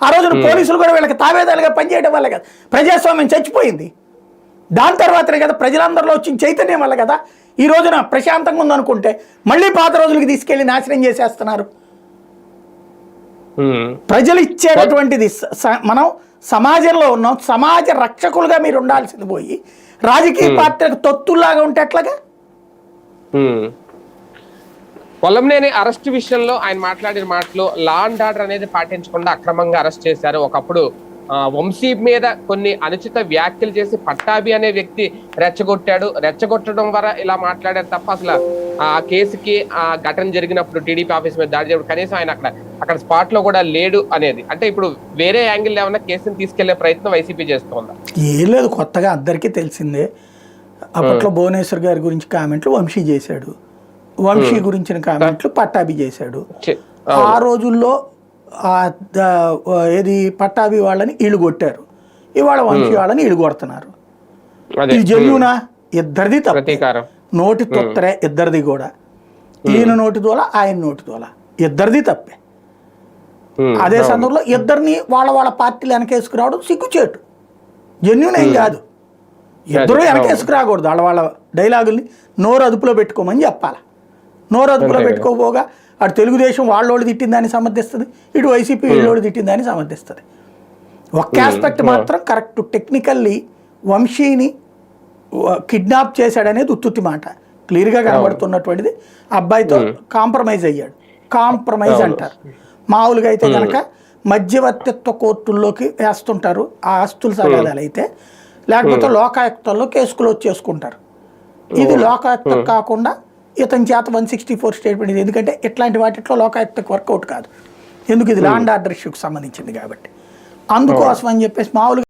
ఆ రోజున పోలీసులు కూడా వీళ్ళకి తావేదాలుగా పనిచేయడం వల్ల కదా ప్రజాస్వామ్యం చచ్చిపోయింది. దాని తర్వాతనే కదా ప్రజలందరిలో వచ్చిన చైతన్యం వల్ల కదా ఈ రోజున ప్రశాంతంగా ఉందనుకుంటే మళ్ళీ పాత రోజులకి తీసుకెళ్ళి నాశనం చేసేస్తున్నారు. ప్రజలు ఇచ్చేటటువంటిది మనం సమాజంలో ఉన్నాం. సమాజ రక్షకులుగా మీరు ఉండాల్సింది పోయి రాజకీయ పార్టీలకు తొత్తుల్లాగా ఉంటే ఎట్లాగా. పొలంనేని అరెస్ట్ విషయంలో ఆయన మాట్లాడిన మాటలు లా అండ్ ఆర్డర్ అనేది పాటించకుండా అక్రమంగా అరెస్ట్ చేశారు. ఒకప్పుడు వంశీ మీద కొన్ని అనుచిత వ్యాఖ్యలు చేసి పట్టాభి అనే వ్యక్తి రెచ్చగొట్టాడు. రెచ్చగొట్టడం ద్వారా ఇలా మాట్లాడారు తప్ప అసలు ఆ కేసుకి ఆ ఘటన జరిగినప్పుడు టీడీపీ ఆఫీస్ మీద దాడి చేయడం కనీసం ఆయన అక్కడ అక్కడ స్పాట్లో కూడా లేడు అనేది. అంటే ఇప్పుడు వేరే యాంగిల్ ఏమన్నా కేసుని తీసుకెళ్ళే ప్రయత్నం వైసీపీ చేస్తోందా? ఏం లేదు కొత్తగా అందరికీ తెలిసిందే. అప్పట్లో భువనేశ్వర్ గారి గురించి కామెంట్లు వంశీ చేశాడు. వంశీ గురించిన కామెంట్లు పట్టాభి చేశాడు. ఆ రోజుల్లో ఏది పట్టాభి వాళ్ళని ఇళ్ళు కొట్టారు. ఇవాళ వంశీ వాళ్ళని ఇళ్ళు కొడుతున్నారు. ఇది జెన్యునా? ఇద్దరిది తప్ప. నోటి తొత్తరే ఇద్దరిది కూడా. ఈయన నోటి దోల ఆయన నోటి దోల ఇద్దరిది తప్పే. అదే సందర్భంలో ఇద్దరిని వాళ్ళ వాళ్ళ పార్టీలు వెనకేసుకురావడం సిగ్గుచేటు. జెన్యున్ ఏం కాదు. ఇద్దరు వెనకేసుకురాకూడదు. వాళ్ళ వాళ్ళ డైలాగుల్ని నోరు అదుపులో పెట్టుకోమని చెప్పాలి. నోరు అదుపులో అంతే కదా. పెట్టుకోపోగా అటు తెలుగుదేశం వాళ్ళోడు తిట్టిందని సమర్థిస్తుంది ఇటు వైసీపీ వీళ్ళోడు తిట్టిందని సమర్థిస్తుంది. ఒక్క ఆస్పెక్ట్ మాత్రం కరెక్ట్ టెక్నికల్లీ వంశీని కిడ్నాప్ చేశాడనేది ఉత్తుత్తి మాట. క్లియర్గా కనబడుతున్నటువంటిది. అబ్బాయితో కాంప్రమైజ్ అయ్యాడు. కాంప్రమైజ్ అంటారు. మామూలుగా అయితే కనుక మధ్యవర్తిత్వ కోర్టుల్లోకి వేస్తుంటారు. ఆ ఆస్తుల సగాదాలు అయితే లేకపోతే లోకాయుక్తల్లో కేసు క్లోజ్ చేసుకుంటారు ఇది లోకాయుక్త కాకుండా ఇతని చేత వన్ సిక్స్టీ ఫోర్ స్టేట్మెంట్ ఇది. ఎందుకంటే ఇట్లాంటి వాటిలో లోకాయుక్తకు వర్కౌట్ కాదు. ఎందుకు ఇది లాండ్ ఆర్డర్ ఇష్యూకి సంబంధించింది కాబట్టి. అందుకోసం అని చెప్పేసి మామూలుగా